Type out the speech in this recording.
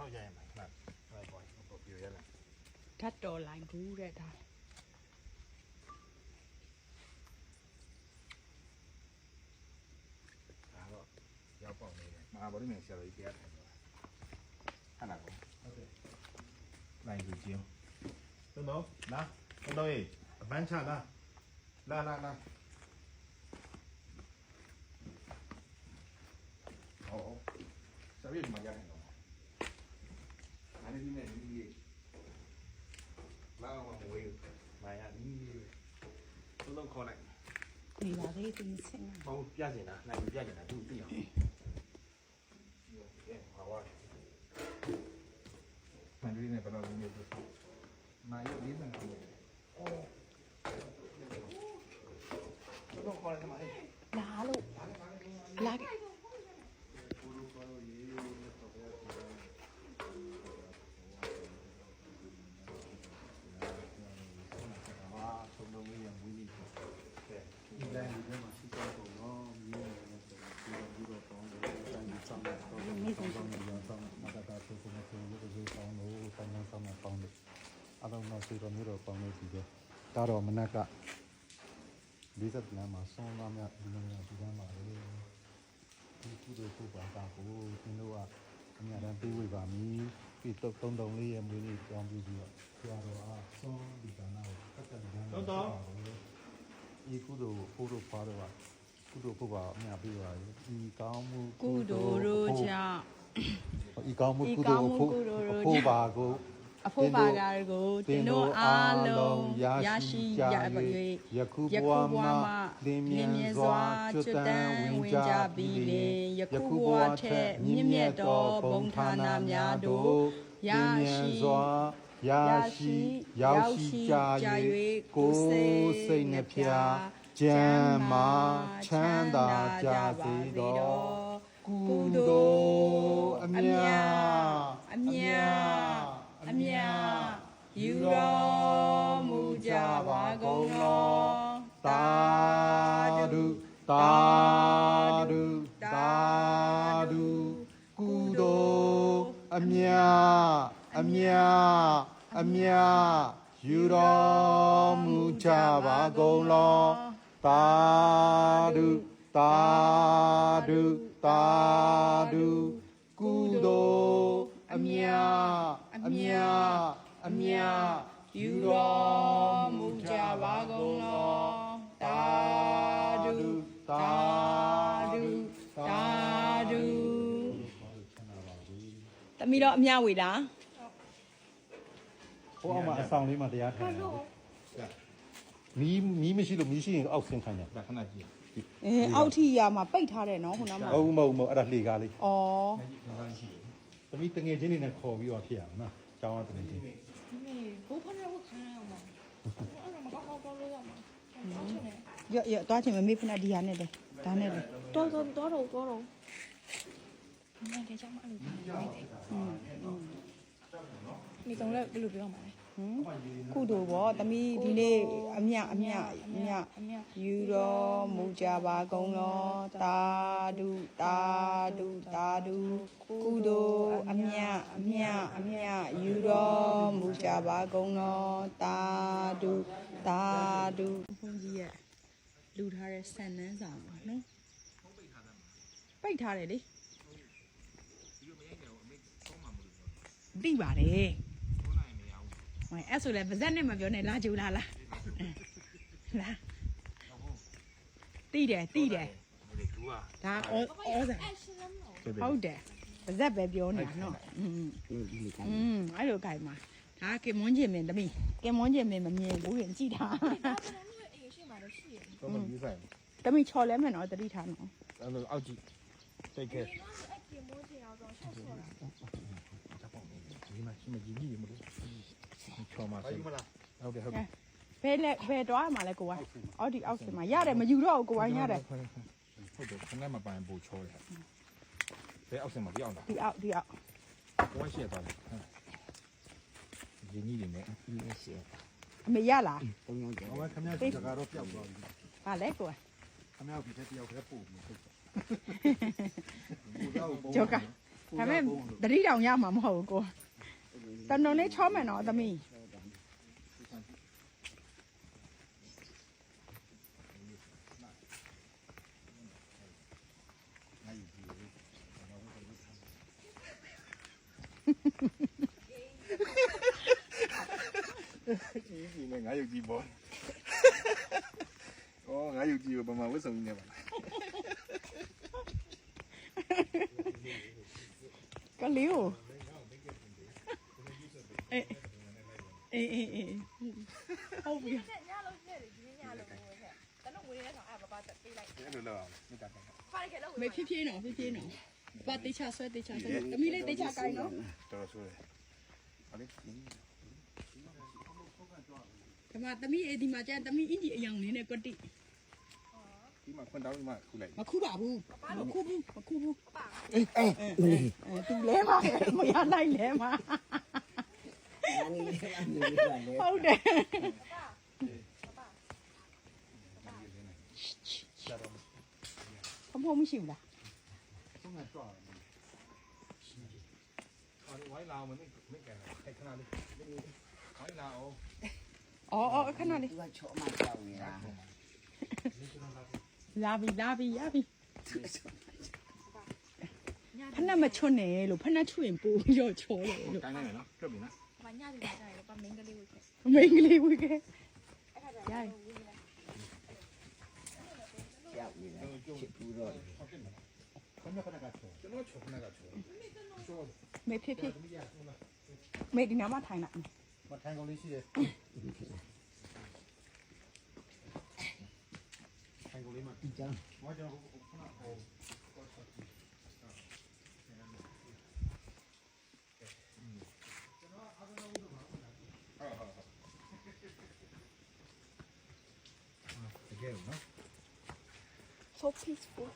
ထောက်ရရင်မှာမှန်ဟိုပေါ်ပေါ်ပြရလားဓာတ်တော်လိုင်းဘူးတဲ့ဒါဒါတော့ရောက်ပေါက်နေတယ်မာဘာလို့လဲဆရာတော်ကြီးတရားထိုင်တော့ဟာလားဟုတ်တယ်နိုင်သူချင်းသုံးတော့လာသုံးတော့ရေးအပန်းချလာလာလာလာဟောဆရာကြီးဒီမှာရတယ်တော့အဲ့ဒီနဲ့ဒီလာအောင်ဝေးမာယာဒီသုံးတော့ခေါ်လိုက် နေပါသေးတယ်ဆင်းဟောပြစင်တာနိုင်ပြစင်တာသူသိအောင်ဟာဝါမန်ဒရီနဲ့ဘယ်လိုလုပ်နေလဲမာယလေးမှန်တယ်အော်တော့ခေါ်လိုက်မှာအေးလာလို့လာခဲ့ ဟာသုံးလုံးလေးရမွေးလေးကဲ ဒီလမ်းဒီမှာရှိကြတော့နော်မြင်းနေတယ်ဆိုတော့ဒီလိုတော့တယ်တိုင်းဆောင်တော့တော့ဒီဆောင်တော့ဒီဆောင်မတတာဆိုဆိုဆိုရုပ်ရုပ်ဆောင်လို့တိုင်းဆောင်ဆောင်ပေါင်းတယ် အတော့တော့စီတော့မျိုးတော့ပေါင်းနေစီတယ်ဒါတော့မနက်ကလေးသက်လမ်းမှာဆုံးသွားမြဒီလိုမျိုးဒီကမ်းမှာလေဒီကုသိုလ်ပုပ္ပါတာကိုသင်တို့ကအများတန်းပြေးဝေပါမည်ပြီးတော့တုံးတုံလေးရဲ့မွေးလေးကြောင်းပြီးပြီးတော့ဆရာတော်အားဆုံးဒီကနာကိုကတ်တယ်ကမ်းဤကုသိုလ်ဖို့တို့ဖွားတော့ပါကုသိုလ်ဖို့ပါအများပေးပါလေဤကောင်းမှုကုသိုလ်တို့ကြောင့်ဤကောင်းမှုဤကုကောသိုင်းလ်မှုဖို့ကုသိုလ်တို့အဖို့ပါကို အဖို့ပါကားကိုတင်တို့အားလုံးရရှိရပါယ၍ခုဘယဝခုဘဝမှာမှာလင်းလမြင်းန်းမြန်းစွာစွာကျွတ်ကျွတ်တတန်းန်းဝဝင်င်ကြကြပြီပြီလလင်င်ယယခုခုဘဘဝဝထထက်က်မြမြင့်င့်မြမြတ်တ်သောသောဘုံဘုံဌာဌာနနများများတို့တို့ရရရှိရှိစွာရရရှိရှိရောက်ရောက်ရှိရှိကြကြ၍ကို၍ယ်ကိုယ်စိစိတ်တ်နှနှဖဖျားျားကျမ်းမာချချမ်းမ်းသာသာကြကြစေစေသောသောကုကုသိုသိုလ်လ်အအမြမြတ် အမြအမြ ယူတော်မူကြပါကုန်လောတာဒုတာဒုတာဒုကုသိုလ်အမြတ်အမြတ်အမြတ်ယူတော်မူကြပါကုန်လောတာဒုတာဒုတာဒုကုသိုလ်အမြတ်အမြ တ်အမြတ်ယူတော်မူကြပါကုန်လောတာဒုတာဒုတာဒုတမီတော့အမြဝေလားဟိုအောက်မှာအဆောင်လေးမှာတရားထိုင်တယ်မီးမီးမရှိလို့မီးရှိရင်အောက်ဆင်းခိုင်းတယ်ဒါခဏကြည့်အဲအောက်ထီရမှာပိတ်ထားတယ်နော်ခုနကဟုတ်မဟုတ်မဟုတ်အဲ့ဒါလှေကားလေးဩခဏကြည့်သမီးတငယ်ချင်းတွေနဲ့ခေါ်ပြီးတော့ဖြစ်အောင်နော်ကျောင်းကတငယ်ချင်း ဘိုးဖနာကိုခံရအောင်ပါအဲ့တော့မကောက်ကောက်တော့လို့ရမှာတော့ချင်တယ်ရော့ရော့သွားချင်မမေ့ဖနာဒီဟာနဲ့လေဒါနဲ့လေတော်တော်တော်တော်တော်တော်မင်းကကြောက်မှအဲ့လိုဖြစ်နေတယ်။အင်း။ဒီတော့လည်းဘယ်လိုပြောမှာလဲ ကုသိုလ်ပေါ့တမီဒီနေ့အမြအမြအမြအမြယူတော်မူကြပါကုန်လောတာဒုတာဒုတာဒုကုသိုလ်အမြအမြအမြယူတော်မူကြပါကုန်လောတာဒုတာဒုဘုန်းကြီးရဲ့လူထားတဲ့ဆန်နန်းဆောင်ပါနော်ပိတ်ထားတယ်လေပြီးပါတယ် ဟိုအဲ့ဆိုလဲပါဇက်နဲ့မပြောနဲ့လာကြူလာလာလာတီးတယ်တီးတယ်ဒါအော်အော်စားဟုတ်တယ်ပါဇက်ပဲပြောနေတာနော်อืมอืมအဲ့လိုခိုင်မှာဒါကေမွန်းကျင်မင်းတမီးကေမွန်းကျင်မင်းမမြင်ဘူးရင်ကြည့်တာတော့မကြီးဆိုင်တမီးချော်လဲမယ်နော်တတိထားနော်အဲ့လိုအောက်ကြည့်စိတ်ခဲကေမွန်းကျင်အောင်ဆောက်ဆောက်ဒီမှာရှိမကြီးကြီးမလို့ ချော်မှာစိတ်ဟုတ်တယ်ဟုတ်တယ်ဘယ်လဲဘယ်တော့မှလဲကိုကအော်ဒီအောက်စင်မှာရတယ်မယူတော့ဘူးကိုကရတယ်ဟုတ်တယ်ခဏမပိုင်ပို့ချောတယ်ဘယ်အောက်စင်မှာပြောင်းတာဒီအောက်ဒီအောက်ကိုယ်ရှိရသွားတယ်ရင်းကြီးတွေနဲ့ဒီအရှိအမေရလားဟိုကခမရစီကတော့ပျောက်သွားပြီဗာလဲကိုကခမရဒီတက်တယောက်တည်းပို့ပြီးဟုတ်ကျော်ကဒါပေမဲ့တတိတောင်ရမှာမဟုတ်ဘူးကို တန်တော်လေးချောမယ်နော်သမီးကြီးကြီးနဲ့ငါရုပ်ကြီးပေါ့ဩငါရုပ်ကြီးကိုပမာဝတ်စုံကြီးနေပါလားကလေးကို အေးအေးအေးအေးဟုတ်ပြီညလုံးပြည့်တယ်ဒီညလုံးကိုထက်တလုံးဝေးနေတဲ့ဆောင်အဲ့ဘာဘာတက်ပေးလိုက်အဲ့လိုလောက်အောင်မိတာတယ်ဖားရခဲ့လို့မေဖြည်းဖြည်းနော်ဖြည်းဖြည်းနော်ဘာတေချာဆွဲတေချာဆွဲသမီးလေးတေချာကိုင်းနော်တော်ဆိုတယ်ဟာလေဒီမှာသမီးအေးဒီမှာကျန်သမီးအင်ဂျီအယောင်လေးနဲ့ကွတိဒီမှာခွန်တောင်းဒီမှာခုလိုက်မခုပါဘူးမခုဘူးမခုဘူးအေးအေးအဲသူလဲမှာမရလို က်လဲမှာဟုတ်တယ်ဖုံဖုံမရှိဘူးလားဆုံးကကြွားတယ်အော်ဝိုင်းလာအောင်မင်းမင်းကဲအဲ့ခဏလေးဝိုင်းလာအောင်အော်အော်ခဏလေးသူကချောမှကြောက်နေတာလာပြီလာပြီရပြီဖက်နှက်မချွတ်နဲ့လို့ဖက်နှက်ချွတ်ရင်ပိုပြီးတော့ချောတယ်လို့ကိုင်းလိုက်မယ်နော်ပြတ်ပြီနော်မညပြီကြတယ်ပမင်းကလေးဝေးခဲ့မိန်း ကလေးဝေးခဲ့အဲ့ခါကျရရင်ပြီဝေးလိုက်ကြောက်နေတာချစ် Oh. so peaceful